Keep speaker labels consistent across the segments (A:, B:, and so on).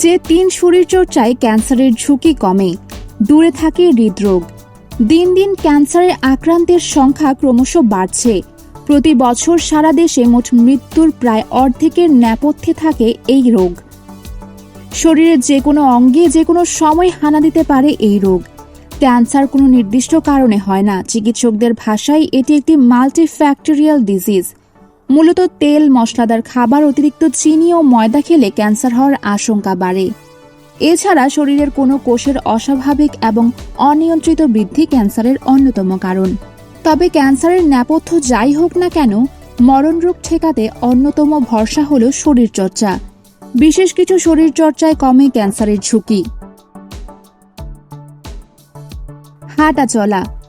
A: যে তিন শরীরচর্চায় ক্যান্সারের ঝুঁকি কমে, দূরে থাকে হৃদরোগ। দিন দিন ক্যান্সারে আক্রান্তের সংখ্যা ক্রমশ বাড়ছে। প্রতি বছর সারা দেশে মোট মৃত্যুর প্রায় অর্ধেকের নেপথ্যে থাকে এই রোগ। শরীরের যে কোনো অঙ্গে যে কোনো সময় হানা দিতে পারে এই রোগ। ক্যান্সার কোনো নির্দিষ্ট কারণে হয় না। চিকিৎসকদের ভাষায় এটি একটি মাল্টিফ্যাক্টরিয়াল ডিজিজ মূলত তেল, মশলাদার খাবার, অতিরিক্ত চিনি ও ময়দা খেলে ক্যান্সার হওয়ার আশঙ্কা বাড়ে। এছাড়া শরীরের কোনো কোষের অস্বাভাবিক এবং অনিয়ন্ত্রিত বৃদ্ধি ক্যান্সারের অন্যতম কারণ। তবে ক্যান্সারের নেপথ্য যাই হোক না কেন মরণ রোগ ঠেকাতে অন্যতম ভরসা হল শরীরচর্চা। বিশেষ কিছু শরীরচর্চায় কমে ক্যান্সারের ঝুঁকি। হাঁটা চলা।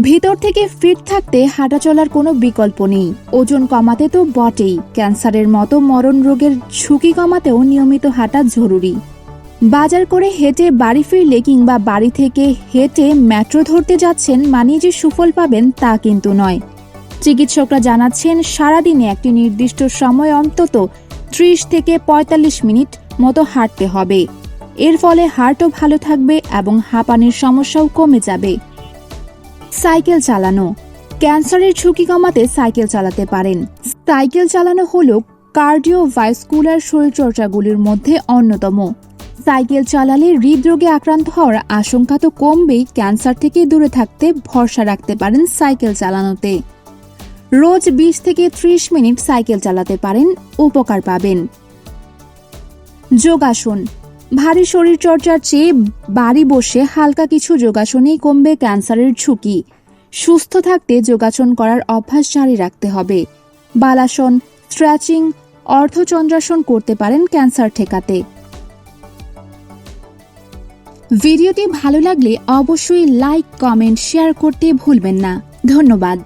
A: ভিতর থেকে ফিট থাকতে হাঁটা চলার কোনো বিকল্প নেই। ওজন কমাতে তো বটেই। ক্যান্সারের মতো মরণ রোগের ঝুঁকি কমাতেও নিয়মিত হাঁটা জরুরি। বাজার করে হেঁটে বাড়ি ফিরলে কিংবা বাড়ি থেকে হেঁটে মেট্রো ধরতে যাচ্ছেন মানে যে সুফল পাবেন তা কিন্তু নয়। চিকিৎসকরা জানাচ্ছেন, সারাদিনে একটি নির্দিষ্ট সময় অন্তত ত্রিশ থেকে পঁয়তাল্লিশ মিনিট মতো হাঁটতে হবে। এর ফলে হার্টও ভালো থাকবে এবং হাঁপানির সমস্যাও কমে যাবে। সাইকেল চালানো। ক্যান্সারের ঝুঁকি কমাতে সাইকেল চালাতে পারেন। সাইকেল চালানো হল কার্ডিওভাস্কুলার শরীরচর্চাগুলির মধ্যে অন্যতম। সাইকেল চালালে হৃদরোগে আক্রান্ত হওয়ার আশঙ্কা তো কমবেই, ক্যান্সার থেকে দূরে থাকতে ভরসা রাখতে পারেন সাইকেল চালানোতে। রোজ বিশ থেকে ত্রিশ মিনিট সাইকেল চালাতে পারেন, উপকার পাবেন। যোগাসন। ভারী শরীরচর্চার চেয়ে বাড়ি বসে হালকা কিছু যোগাসনেই কমবে ক্যান্সারের ঝুঁকি। সুস্থ থাকতে যোগাসন করার অভ্যাস জারি রাখতে হবে। বালাসন, স্ট্রেচিং, অর্ধচন্দ্রাসন করতে পারেন ক্যান্সার ঠেকাতে। ভিডিওটি ভালো লাগলে অবশ্যই লাইক, কমেন্ট, শেয়ার করতে ভুলবেন না। ধন্যবাদ।